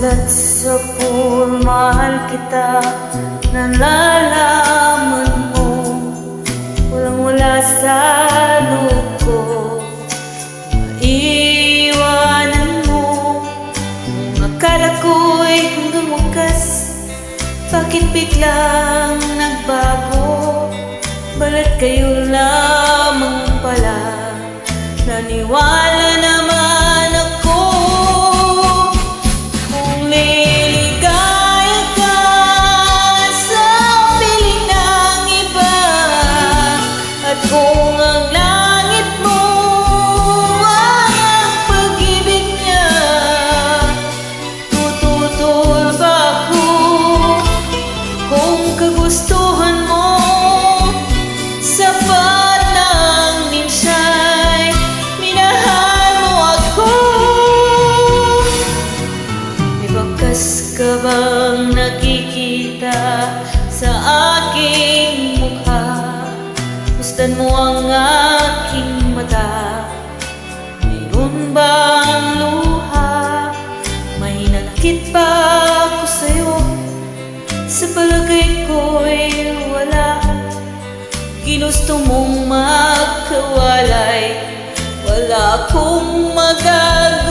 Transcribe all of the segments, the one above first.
Sumulat sa pool, mahal kita Nalalaman mo. Walang wala sa loob ko Iwanan mo. Ang akala ko'y hanggang wakas Bakit biglang nagbago? Balat kayo lamang pala Naniwala Gustan mo ang aking mata. Mayroon bang luha? May nanakit ba ako sa'yo. Sa palagay ko'y wala. Ginusto mong magkawalay. Wala akong magagawa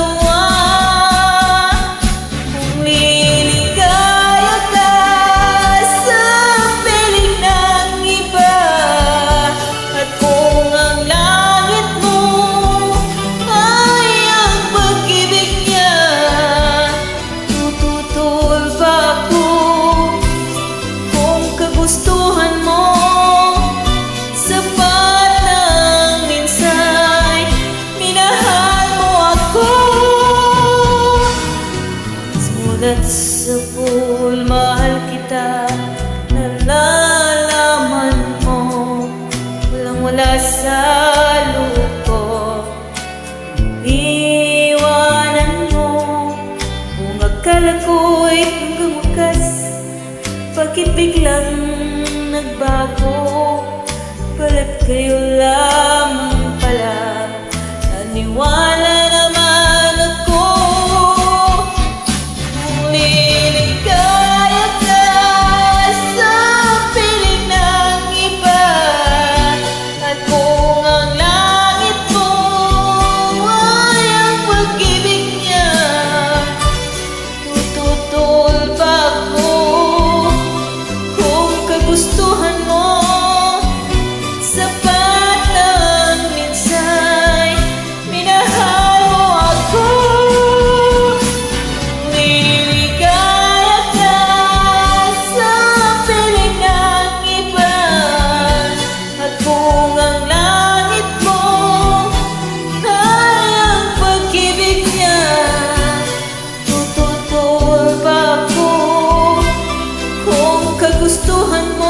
akala ko'y hanggang wakas Bakit biglang nagbago? Balat kayo lamang pala Naniwala Gustuhan